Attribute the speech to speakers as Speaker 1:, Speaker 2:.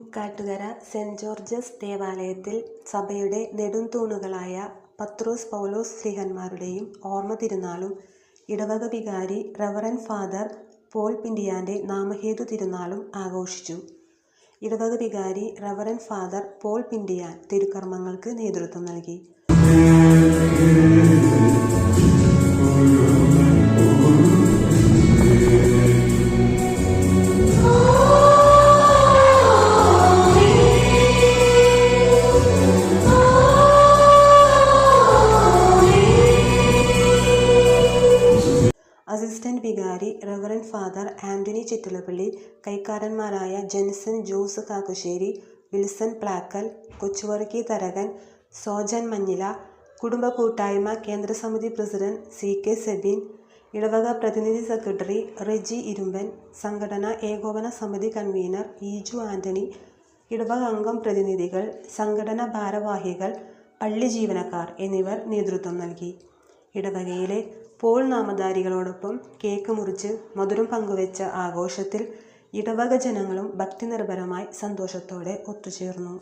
Speaker 1: കാട്ടുകര saint Georges ദേവാലയത്തിൽ സഭയുടെ നെടുംതൂണുകളായ പത്രോസ് പൗലോസ് ശ്ലീഹന്മാരുടെയും ഓർമ്മ തിരുനാളും ഇടവക വികാരി റവറൻ ഫാദർ പോൾ പിണ്ടിയാന്റെ നാമഹേതു തിരുനാളും ആഘോഷിച്ചു. ഇടവക വികാരി റവറൻ ഫാദർ പോൾ പിണ്ടിയാൻ തിരുക്കർമ്മങ്ങൾക്ക് നേതൃത്വം നൽകി. അസിസ്റ്റന്റ് വികാരി റവറൻ ഫാദർ ആന്റണി ചിറ്റിലപ്പള്ളി, കൈക്കാരന്മാരായ ജെൻസൺ ജോസ് കാക്കുശ്ശേരി, വിൽസൺ പ്ലാക്കൽ, കൊച്ചുവർക്കി തരകൻ, സോജൻ മഞ്ഞില, കുടുംബ കൂട്ടായ്മ കേന്ദ്രസമിതി പ്രസിഡന്റ് സി. കെ. സെബിൻ, ഇടവക പ്രതിനിധി സെക്രട്ടറി റെജി ഇരുമ്പൻ, സംഘടന ഏകോപന സമിതി കൺവീനർ ഈജു ആന്റണി, ഇടവക അംഗം പ്രതിനിധികൾ, സംഘടനാ ഭാരവാഹികൾ, പള്ളി ജീവനക്കാർ എന്നിവർ നേതൃത്വം നൽകി. ഇടവകയിലെ പോൾ നാമധാരികളോടൊപ്പം കേക്ക് മുറിച്ച് മധുരം പങ്കുവെച്ച ആഘോഷത്തിൽ ഇടവക ജനങ്ങളും ഭക്തിനിർഭരമായി സന്തോഷത്തോടെ ഒത്തുചേർന്നു.